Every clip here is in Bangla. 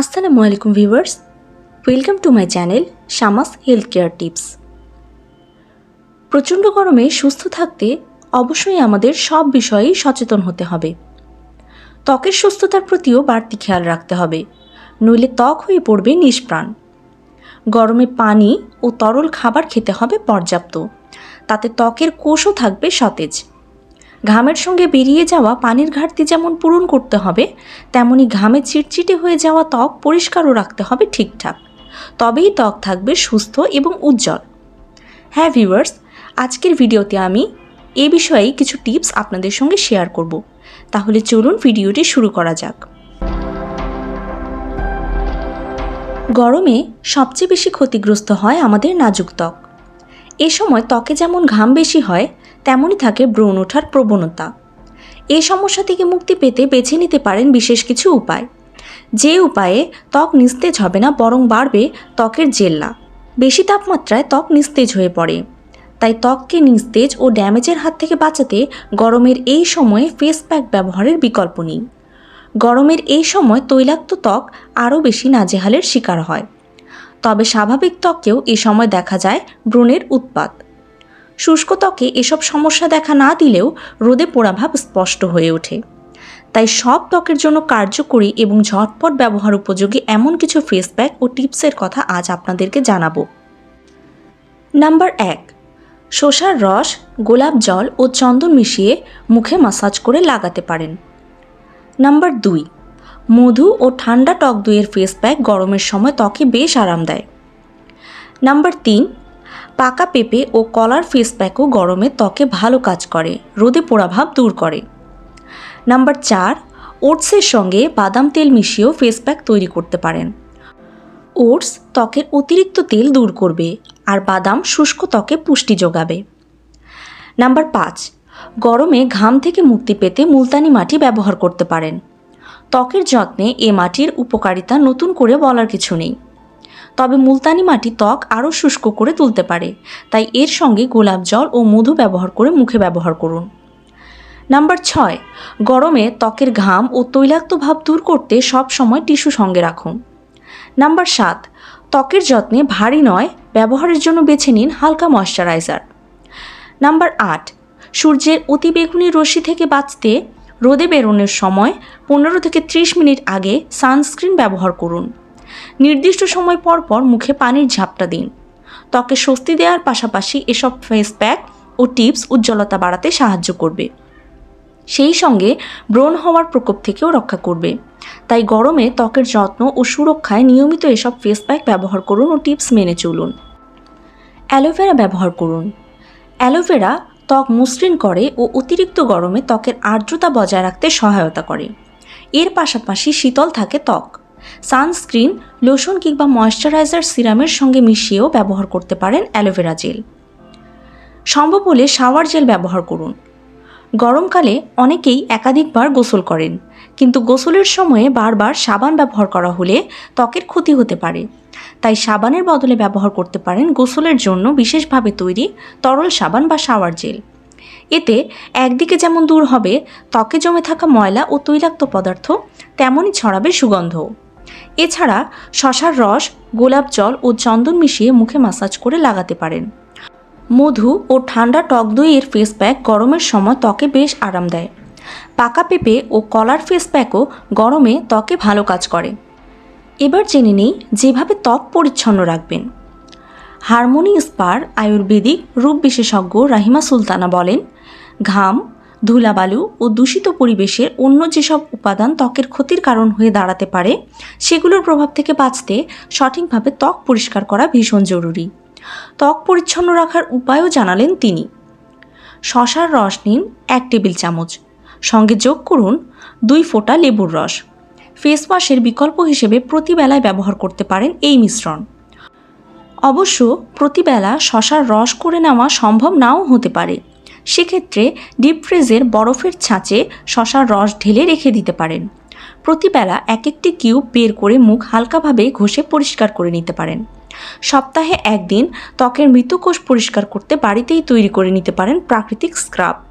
আসসালামু আলাইকুম viewers welcome to my channel Shamas health care tips প্রচণ্ড গরমে সুস্থ থাকতে অবশ্যই আমাদের সব বিষয়েই সচেতন হতে হবে। ত্বকের সুস্থতার প্রতিও বাড়তি খেয়াল রাখতে হবে, নইলে ত্বক হয়ে পড়বে নিষ্প্রাণ। গরমে পানি ও তরল খাবার খেতে হবে পর্যাপ্ত, তাতে ত্বকের কোষও থাকবে সতেজ। ঘামের সঙ্গে বেরিয়ে যাওয়া পানির ঘাটতি যেমন পূরণ করতে হবে, তেমনি ঘামে চিটচিটে হয়ে যাওয়া ত্বক পরিষ্কারও রাখতে হবে ঠিকঠাক। তবেই ত্বক থাকবে সুস্থ এবং উজ্জ্বল। হ্যাঁ ভিউয়ার্স, আজকের ভিডিওতে আমি এ বিষয়ে কিছু টিপস আপনাদের সঙ্গে শেয়ার করব। তাহলে চলুন ভিডিওটি শুরু করা যাক। গরমে সবচেয়ে বেশি ক্ষতিগ্রস্ত হয় আমাদের নাজুক ত্বক। এ সময় ত্বকে যেমন ঘাম বেশি হয়, তেমনই থাকে ব্রণ ওঠার প্রবণতা। এই সমস্যা থেকে মুক্তি পেতে বেছে নিতে পারেন বিশেষ কিছু উপায়। যে উপায়ে ত্বক নিস্তেজ হবে না, বরং বাড়বে ত্বকের জেল্লা। বেশি তাপমাত্রায় ত্বক নিস্তেজ হয়ে পড়ে। তাই ত্বককে নিস্তেজ ও ড্যামেজের হাত থেকে বাঁচাতে গরমের এই সময়ে ফেস প্যাক ব্যবহারের বিকল্প নেই। গরমের এই সময় তৈলাক্ত ত্বক আরও বেশি নাজেহালের শিকার হয়। তবে স্বাভাবিক ত্বকেও এ সময় দেখা যায় ব্রণের উৎপাত। শুষ্ক ত্বকে এসব সমস্যা দেখা না দিলেও রোদে পোড়াভাব স্পষ্ট হয়ে ওঠে। তাই সব ত্বকের জন্য কার্যকরী এবং ঝটপট ব্যবহার উপযোগী এমন কিছু ফেস প্যাক ও টিপসের কথা আজ আপনাদেরকে জানাব। নাম্বার এক, শসার রস, গোলাপ জল ও চন্দন মিশিয়ে মুখে মাসাজ করে লাগাতে পারেন। নাম্বার দুই মধু ও ঠান্ডা টক দইয়ের ফেস প্যাক গরমের সময় ত্বকে বেশ আরাম দেয়। নাম্বার তিন, পাকা পেঁপে ও কলার ফেস প্যাকও গরমে ত্বকে ভালো কাজ করে, রোদে পোড়াভাব দূর করে। নাম্বার চার ওটসের সঙ্গে বাদাম তেল মিশিয়েও ফেস প্যাক তৈরি করতে পারেন। ওটস ত্বকের অতিরিক্ত তেল দূর করবে আর বাদাম শুষ্ক ত্বকে পুষ্টি যোগাবে। নাম্বার পাঁচ, গরমে ঘাম থেকে মুক্তি পেতে মুলতানি মাটি ব্যবহার করতে পারেন। ত্বকের যত্নে এ মাটির উপকারিতা নতুন করে বলার কিছু নেই। তবে মুলতানি মাটি ত্বক আরও শুষ্ক করে তুলতে পারে, তাই এর সঙ্গে গোলাপ জল ও মধু ব্যবহার করে মুখে ব্যবহার করুন। নাম্বার ছয়, গরমে ত্বকের ঘাম ও তৈলাক্ত ভাব দূর করতে সব সময় টিস্যু সঙ্গে রাখুন। নাম্বার সাত, ত্বকের যত্নে ভারী নয়, ব্যবহারের জন্য বেছে নিন হালকা ময়শ্চারাইজার। নাম্বার আট, সূর্যের অতিবেগুনি রশ্মি থেকে বাঁচতে রোদে বেরোনোর সময় পনেরো থেকে ত্রিশ মিনিট আগে সানস্ক্রিন ব্যবহার করুন। নির্দিষ্ট সময় পর পর মুখে পানির ঝাপটা দিন। ত্বকে স্বস্তি দেওয়ার পাশাপাশি এসব ফেস প্যাক ও টিপস উজ্জ্বলতা বাড়াতে সাহায্য করবে। সেই সঙ্গে ব্রণ হওয়ার প্রকোপ থেকেও রক্ষা করবে। তাই গরমে ত্বকের যত্ন ও সুরক্ষায় নিয়মিত এসব ফেস প্যাক ব্যবহার করুন ও টিপস মেনে চলুন। অ্যালোভেরা ব্যবহার করুন। অ্যালোভেরা ত্বক মসৃণ করে ও অতিরিক্ত গরমে ত্বকের আর্দ্রতা বজায় রাখতে সহায়তা করে। এর পাশাপাশি শীতল থাকে ত্বক। সানস্ক্রিন, লোশন কিংবা ময়শ্চারাইজার সিরামের সঙ্গে মিশিয়েও ব্যবহার করতে পারেন অ্যালোভেরা জেল। সম্ভব হলে শাওয়ার জেল ব্যবহার করুন। গরমকালে অনেকেই একাধিকবার গোসল করেন। কিন্তু গোসলের সময়ে বারবার সাবান ব্যবহার করা হলে ত্বকের ক্ষতি হতে পারে। তাই সাবানের বদলে ব্যবহার করতে পারেন গোসলের জন্য বিশেষভাবে তৈরি তরল সাবান বা শাওয়ার জেল। এতে একদিকে যেমন দূর হবে, ত্বকে জমে থাকা ময়লা ও তৈলাক্ত পদার্থ, তেমনই ছড়াবে সুগন্ধ এছাড়া শশার রস, গোলাপ জল ও চন্দন মিশিয়ে মুখে মাসাজ করে লাগাতে পারেন। মধু ও ঠান্ডা টক দইয়ের ফেস প্যাক গরমের সময় ত্বকে বেশ আরাম দেয়। পাকা পেঁপে ও কলার ফেস প্যাকও গরমে ত্বকে ভালো কাজ করে। এবার জেনে নেই যেভাবে ত্বক পরিচ্ছন্ন রাখবেন। হারমোনি স্পার আয়ুর্বেদিক রূপ বিশেষজ্ঞ রাহিমা সুলতানা বলেন, ঘাম, ধুলাবালু ও দূষিত পরিবেশের অন্য যেসব উপাদান ত্বকের ক্ষতির কারণ হয়ে দাঁড়াতে পারে, সেগুলোর প্রভাব থেকে বাঁচতে সঠিকভাবে ত্বক পরিষ্কার করা ভীষণ জরুরি। ত্বক পরিচ্ছন্ন রাখার উপায়ও জানালেন তিনি। শশার রস নিন এক টেবিল চামচ সঙ্গে যোগ করুন দুই ফোঁটা লেবুর রস। ফেস ওয়াশের বিকল্প হিসেবে প্রতিবেলায় ব্যবহার করতে পারেন এই মিশ্রণ। অবশ্য প্রতিবেলা শশার রস করে নেওয়া সম্ভব নাও হতে পারে। সেক্ষেত্রে ডিপ ফ্রিজের বরফের ছাঁচে শশার রস ঢেলে রেখে দিতে পারেন। প্রতিবেলা এক একটি কিউব বের করে মুখ হালকাভাবে ঘষে পরিষ্কার করে নিতে পারেন। সপ্তাহে একদিন ত্বকের মৃতকোষ পরিষ্কার করতে বাড়িতেই তৈরি করে নিতে পারেন প্রাকৃতিক স্ক্রাব।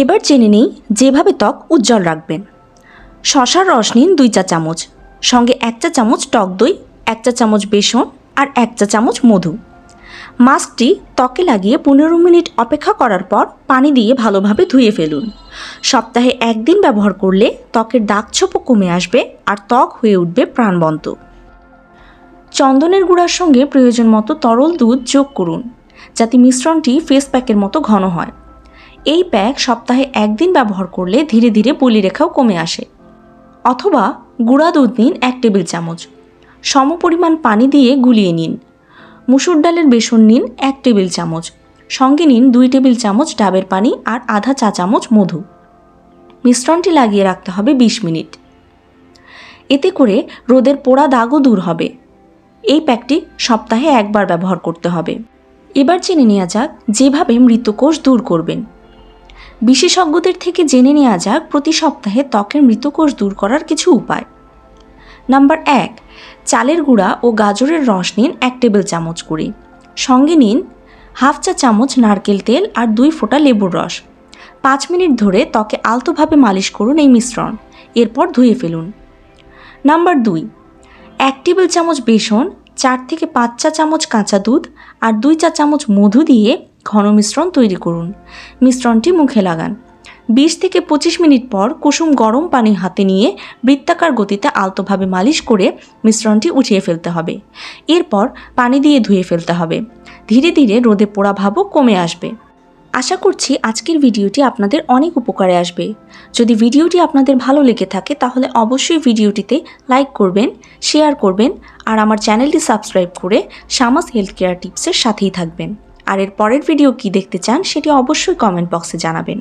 এবার জেনে নেই যেভাবে ত্বক উজ্জ্বল রাখবেন। শশার রস নিন দুই চা চামচ, সঙ্গে এক চা চামচ টক দই, এক চা চামচ বেসন আর এক চা চামচ মধু। মাস্কটি ত্বকে লাগিয়ে পনেরো মিনিট অপেক্ষা করার পর পানি দিয়ে ভালোভাবে ধুয়ে ফেলুন। সপ্তাহে একদিন ব্যবহার করলে ত্বকের দাগছোপও কমে আসবে আর ত্বক হয়ে উঠবে প্রাণবন্ত। চন্দনের গুঁড়ার সঙ্গে প্রয়োজন মতো তরল দুধ যোগ করুন, যাতে মিশ্রণটি ফেস প্যাকের মতো ঘন হয়। এই প্যাক সপ্তাহে একদিন ব্যবহার করলে ধীরে ধীরে বলিরেখাও কমে আসে। অথবা গুঁড়া দুধ নিন এক টেবিল চামচ। সমপরিমাণ পানি দিয়ে গুলিয়ে নিন। মুসুর ডালের বেসন নিন এক টেবিল চামচ। সঙ্গে নিন দুই টেবিল চামচ ডাবের পানি আর আধা চা চামচ মধু। মিশ্রণটি লাগিয়ে রাখতে হবে বিশ মিনিট। এতে করে রোদের পোড়া দাগও দূর হবে। এই প্যাকটি সপ্তাহে একবার ব্যবহার করতে হবে। এবার জেনে নেওয়া যাক যেভাবে মৃতকোষ দূর করবেন। বিশেষজ্ঞদের থেকে জেনে নেওয়া যাক প্রতি সপ্তাহে ত্বকের মৃতকোষ দূর করার কিছু উপায়। নাম্বার এক, চালের গুঁড়া ও গাজরের রস নিন এক টেবিল চামচ করে। সঙ্গে নিন হাফ চা চামচ নারকেল তেল আর দুই ফোঁটা লেবুর রস। পাঁচ মিনিট ধরে ত্বকে আলতোভাবে মালিশ করুন এই মিশ্রণ। এরপর ধুয়ে ফেলুন। নাম্বার দুই, এক টেবিল চামচ বেসন, চার থেকে পাঁচ চা চামচ কাঁচা দুধ আর দুই চা চামচ মধু দিয়ে ঘন মিশ্রণ তৈরি করুন। মিশ্রণটি মুখে লাগান। বিশ থেকে পঁচিশ মিনিট পর কুসুম গরম পানি হাতে নিয়ে বৃত্তাকার গতিতে আলতোভাবে মালিশ করে মিশ্রণটি উঠিয়ে ফেলতে হবে। এরপর পানি দিয়ে ধুয়ে ফেলতে হবে। ধীরে ধীরে রোদে পোড়া ভাবও কমে আসবে। আশা করছি আজকের ভিডিওটি আপনাদের অনেক উপকারে আসবে। যদি ভিডিওটি আপনাদের ভালো লেগে থাকে তাহলে অবশ্যই ভিডিওটিতে লাইক করবেন, শেয়ার করবেন আর আমার চ্যানেলটি সাবস্ক্রাইব করে শামাস হেলথ কেয়ার টিপসের সাথেই থাকবেন। আর এর পরের ভিডিও কি দেখতে চান সেটি অবশ্যই কমেন্ট বক্সে জানাবেন।